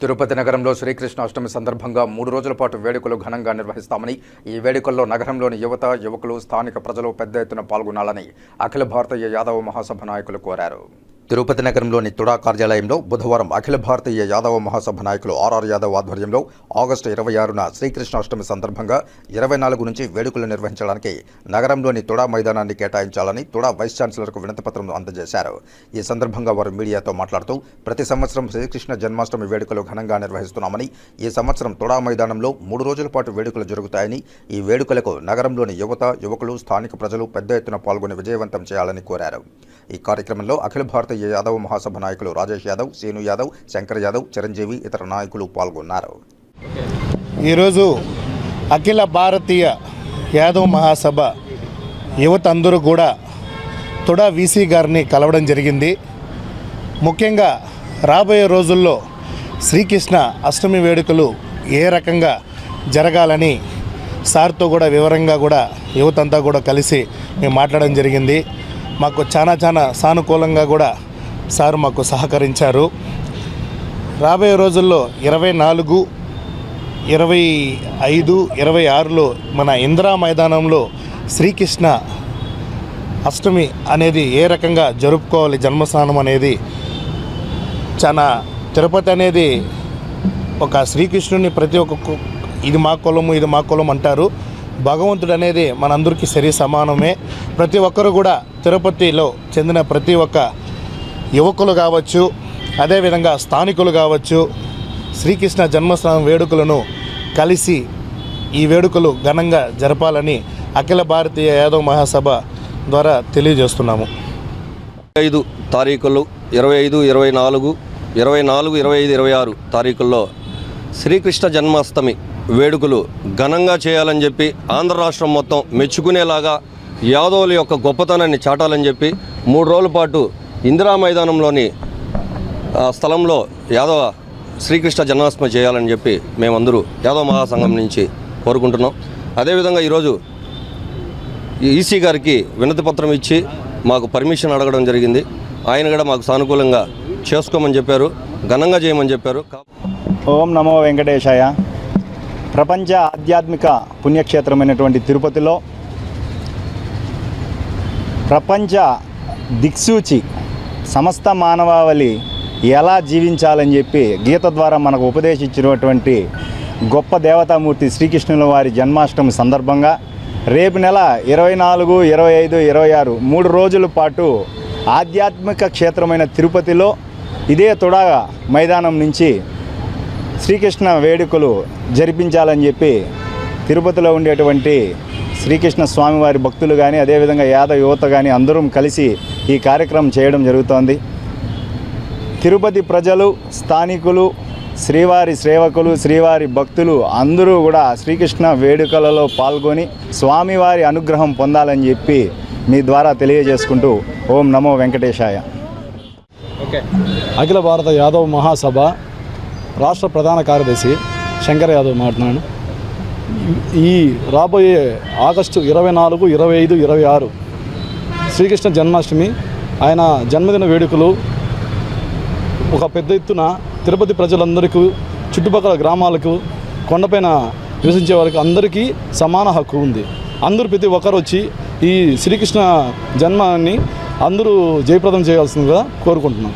తిరుపతి నగరంలో శ్రీకృష్ణాష్టమి సందర్భంగా మూడు రోజుల పాటు వేడుకలు ఘనంగా నిర్వహిస్తామని ఈ వేడుకల్లో నగరంలోని యువత యువకులు స్థానిక ప్రజలు పెద్ద ఎత్తున పాల్గొనాలని అఖిల భారతీయ యాదవ మహాసభ నాయకులు కోరారు. తిరుపతి నగరంలోని తుడా కార్యాలయంలో బుధవారం అఖిల భారతీయ యాదవ మహాసభ నాయకులు ఆర్ఆర్ యాదవ్ ఆధ్వర్యంలో ఆగస్టు ఇరవై ఆరున శ్రీకృష్ణాష్టమి సందర్భంగా ఇరవై నాలుగు నుంచి వేడుకలు నిర్వహించడానికి నగరంలోని తుడా మైదానాన్ని కేటాయించాలని తుడా వైస్ ఛాన్సలర్కు వినతిపత్రం అందజేశారు. ఈ సందర్భంగా వారు మీడియాతో మాట్లాడుతూ ప్రతి సంవత్సరం శ్రీకృష్ణ జన్మాష్టమి వేడుకలు ఘనంగా నిర్వహిస్తున్నామని ఈ సంవత్సరం తుడా మైదానంలో మూడు రోజుల పాటు వేడుకలు జరుగుతాయని ఈ వేడుకలకు నగరంలోని యువత యువకులు స్థానిక ప్రజలు పెద్ద ఎత్తున పాల్గొని విజయవంతం చేయాలని కోరారు. ఈ కార్యక్రమంలో అఖిల భారతీయ యాదవ్ మహాసభ నాయకులు రాజేష్ యాదవ్ సీను యాదవ్ శంకర్ యాదవ్ చిరంజీవి ఇతర నాయకులు పాల్గొన్నారు. ఈరోజు అఖిల భారతీయ యాదవ్ మహాసభ యువత అందరూ కూడా తుడా వీసీ గారిని కలవడం జరిగింది. ముఖ్యంగా రాబోయే రోజుల్లో శ్రీకృష్ణ అష్టమి వేడుకలు ఏ రకంగా జరగాలని సార్తో కూడా వివరంగా కూడా యువతంతా కూడా కలిసి మేము మాట్లాడడం జరిగింది. మాకు చాలా చాలా సానుకూలంగా కూడా సారు మాకు సహకరించారు. రాబోయే రోజుల్లో ఇరవై నాలుగు ఇరవై ఐదు ఇరవై ఆరులో మన ఇందిరా మైదానంలో శ్రీకృష్ణ అష్టమి అనేది ఏ రకంగా జరుపుకోవాలి జన్మస్థానం అనేది చాలా తిరుపతి అనేది ఒక శ్రీకృష్ణుని ప్రతి ఒక్క ఇది మా కులము ఇది మా కులం అంటారు. భగవంతుడు అనేది మనందరికీ సరి సమానమే. ప్రతి ఒక్కరు కూడా తిరుపతిలో చెందిన ప్రతి ఒక్క యువకులు కావచ్చు అదేవిధంగా స్థానికులు కావచ్చు శ్రీకృష్ణ జన్మస్థానం వేడుకలను కలిసి ఈ వేడుకలు ఘనంగా జరపాలని అఖిల భారతీయ యాదవ్ మహాసభ ద్వారా తెలియజేస్తున్నాము. ఐదు తారీఖులు ఇరవై ఐదు ఇరవై నాలుగు ఇరవై నాలుగు ఇరవై ఐదు ఇరవై ఆరు తారీఖుల్లో శ్రీకృష్ణ జన్మాష్టమి వేడుకలు ఘనంగా చేయాలని చెప్పి ఆంధ్ర రాష్ట్రం మొత్తం మెచ్చుకునేలాగా యాదవుల యొక్క గొప్పతనాన్ని చాటాలని చెప్పి మూడు రోజుల పాటు ఇందిరా మైదానంలోని ఆ స్థలంలో యాదవ శ్రీకృష్ణ జన్మాష్టమి చేయాలని చెప్పి మేమందరూ యాదవ మహాసంఘం నుంచి కోరుకుంటున్నాం. అదేవిధంగా ఈరోజు ఈసీ గారికి వినతి పత్రం ఇచ్చి మాకు పర్మిషన్ అడగడం జరిగింది. ఆయన కూడా మాకు సానుకూలంగా చేసుకోమని చెప్పారు ఘనంగా చేయమని చెప్పారు. ఓం నమో వెంకటేశాయ. ప్రపంచ ఆధ్యాత్మిక పుణ్యక్షేత్రమైనటువంటి తిరుపతిలో ప్రపంచ దిక్సూచి సమస్త మానవావళి ఎలా జీవించాలని చెప్పి గీత ద్వారా మనకు ఉపదేశించినటువంటి గొప్ప దేవతామూర్తి శ్రీకృష్ణుల వారి జన్మాష్టమి సందర్భంగా రేపు నెల ఇరవై నాలుగు ఇరవై ఐదు ఇరవై ఆరు మూడు రోజుల పాటు ఆధ్యాత్మిక క్షేత్రమైన తిరుపతిలో ఇదే తుడా మైదానం నుంచి శ్రీకృష్ణ వేడుకలు జరిపించాలని చెప్పి తిరుపతిలో ఉండేటువంటి శ్రీకృష్ణ స్వామివారి భక్తులు కానీ అదేవిధంగా యాదవ యువత కానీ అందరం కలిసి ఈ కార్యక్రమం చేయడం జరుగుతోంది. తిరుపతి ప్రజలు స్థానికులు శ్రీవారి సేవకులు శ్రీవారి భక్తులు అందరూ కూడా శ్రీకృష్ణ వేడుకలలో పాల్గొని స్వామివారి అనుగ్రహం పొందాలని చెప్పి మీ ద్వారా తెలియజేసుకుంటూ ఓం నమో వెంకటేశాయ. అఖిల భారత యాదవ్ మహాసభ రాష్ట్ర ప్రధాన కార్యదర్శి శంకర్ యాదవ్ మాట్లాడు. ఈ రాబోయే ఆగస్టు ఇరవై నాలుగు ఇరవై ఐదు ఇరవై ఆరు శ్రీకృష్ణ జన్మాష్టమి ఆయన జన్మదిన వేడుకలు ఒక పెద్ద ఎత్తున తిరుపతి ప్రజలందరికీ చుట్టుపక్కల గ్రామాలకు కొండపైన నివసించే వారికి అందరికీ సమాన హక్కు ఉంది. అందరూ ప్రతి ఒక్కరు వచ్చి ఈ శ్రీకృష్ణ జన్మాన్ని అందరూ జయప్రదం చేయాల్సిందిగా కోరుకుంటున్నాం.